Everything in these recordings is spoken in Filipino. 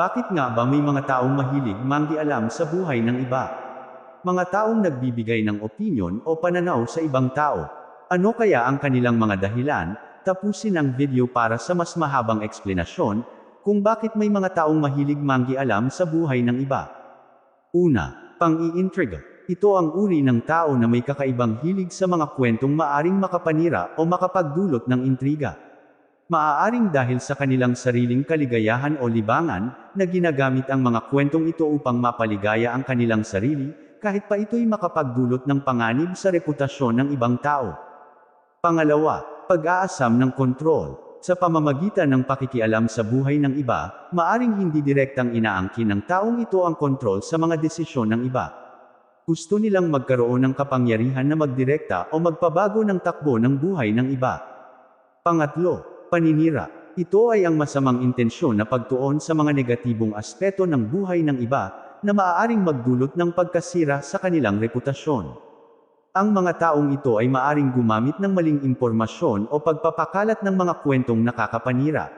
Bakit nga ba may mga taong mahilig manggialam sa buhay ng iba? Mga taong nagbibigay ng opinyon o pananaw sa ibang tao. Ano kaya ang kanilang mga dahilan? Tapusin ang video para sa mas mahabang eksplenasyon kung bakit may mga taong mahilig manggialam sa buhay ng iba. Una, pang-iintriga. Ito ang uri ng tao na may kakaibang hilig sa mga kwentong maaring makapanira o makapagdulot ng intriga. Maaaring dahil sa kanilang sariling kaligayahan o libangan, na ginagamit ang mga kwentong ito upang mapaligaya ang kanilang sarili, kahit pa ito'y makapagdulot ng panganib sa reputasyon ng ibang tao. Pangalawa, pag-aasam ng kontrol. Sa pamamagitan ng pakikialam sa buhay ng iba, maaring hindi direktang inaangkin ng taong ito ang kontrol sa mga desisyon ng iba. Gusto nilang magkaroon ng kapangyarihan na magdirekta o magpabago ng takbo ng buhay ng iba. Pangatlo, paninira. Ito ay ang masamang intensyon na pagtuon sa mga negatibong aspeto ng buhay ng iba, na maaaring magdulot ng pagkasira sa kanilang reputasyon. Ang mga taong ito ay maaring gumamit ng maling impormasyon o pagpapakalat ng mga kwentong nakakapanira.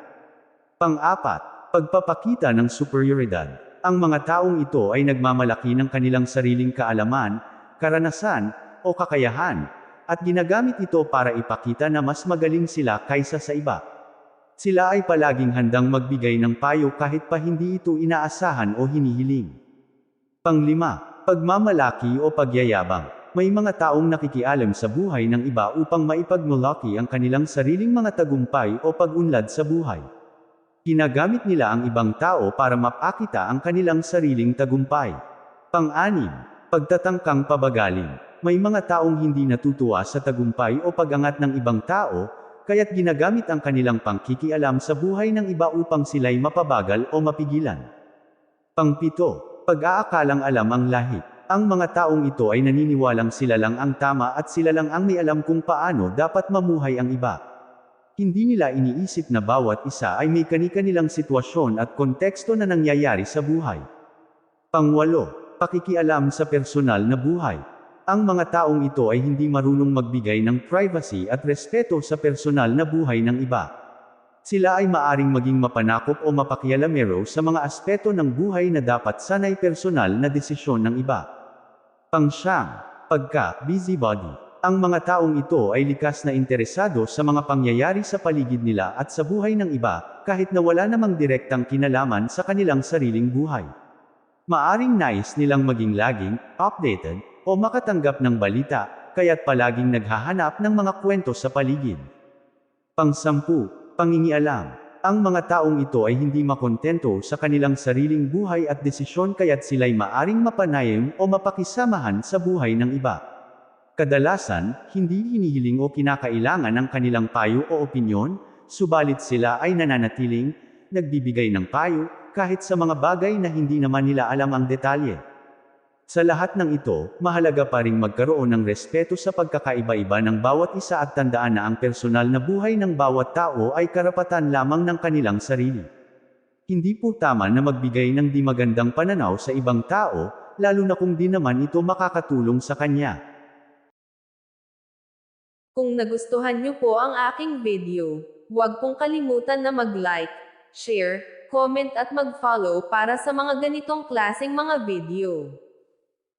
Pang-apat, pagpapakita ng superioridad. Ang mga taong ito ay nagmamalaki ng kanilang sariling kaalaman, karanasan, o kakayahan, at ginagamit ito para ipakita na mas magaling sila kaysa sa iba. Sila ay palaging handang magbigay ng payo kahit pa hindi ito inaasahan o hinihiling. Panglima, pagmamalaki o pagyayabang. May mga taong nakikialam sa buhay ng iba upang maipagmalaki ang kanilang sariling mga tagumpay o pag-unlad sa buhay. Ginagamit nila ang ibang tao para mapakita ang kanilang sariling tagumpay. Pang-anim, pagtatangkang pabagaling. May mga taong hindi natutuwa sa tagumpay o pag-angat ng ibang tao, kaya't ginagamit ang kanilang pangkikialam sa buhay ng iba upang sila'y mapabagal o mapigilan. Pangpito, pag-aakalang alam ang lahit. Ang mga taong ito ay naniniwalang sila lang ang tama at sila lang ang may alam kung paano dapat mamuhay ang iba. Hindi nila iniisip na bawat isa ay may kani-kanilang sitwasyon at konteksto na nangyayari sa buhay. Pangwalo, pakikialam sa personal na buhay. Ang mga taong ito ay hindi marunong magbigay ng privacy at respeto sa personal na buhay ng iba. Sila ay maaring maging mapanakop o mapakialamero sa mga aspeto ng buhay na dapat sanay personal na desisyon ng iba. Pangsyam, pagka, busybody. Ang mga taong ito ay likas na interesado sa mga pangyayari sa paligid nila at sa buhay ng iba, kahit na wala namang direktang kinalaman sa kanilang sariling buhay. Maaring nais nilang maging laging, updated, o makatanggap ng balita, kaya't palaging naghahanap ng mga kwento sa paligid. Pangsampu, pangingialam. Ang mga taong ito ay hindi makontento sa kanilang sariling buhay at desisyon kaya't sila'y maaring mapanayam o mapakisamahan sa buhay ng iba. Kadalasan, hindi hinihiling o kinakailangan ang kanilang payo o opinyon, subalit sila ay nananatiling, nagbibigay ng payo, kahit sa mga bagay na hindi naman nila alam ang detalye. Sa lahat ng ito, mahalaga pa ring magkaroon ng respeto sa pagkakaiba-iba ng bawat isa at tandaan na ang personal na buhay ng bawat tao ay karapatan lamang ng kanilang sarili. Hindi po tama na magbigay ng di magandang pananaw sa ibang tao, lalo na kung di naman ito makakatulong sa kanya. Kung nagustuhan niyo po ang aking video, huwag pong kalimutan na mag-like, share, comment at mag-follow para sa mga ganitong klaseng mga video.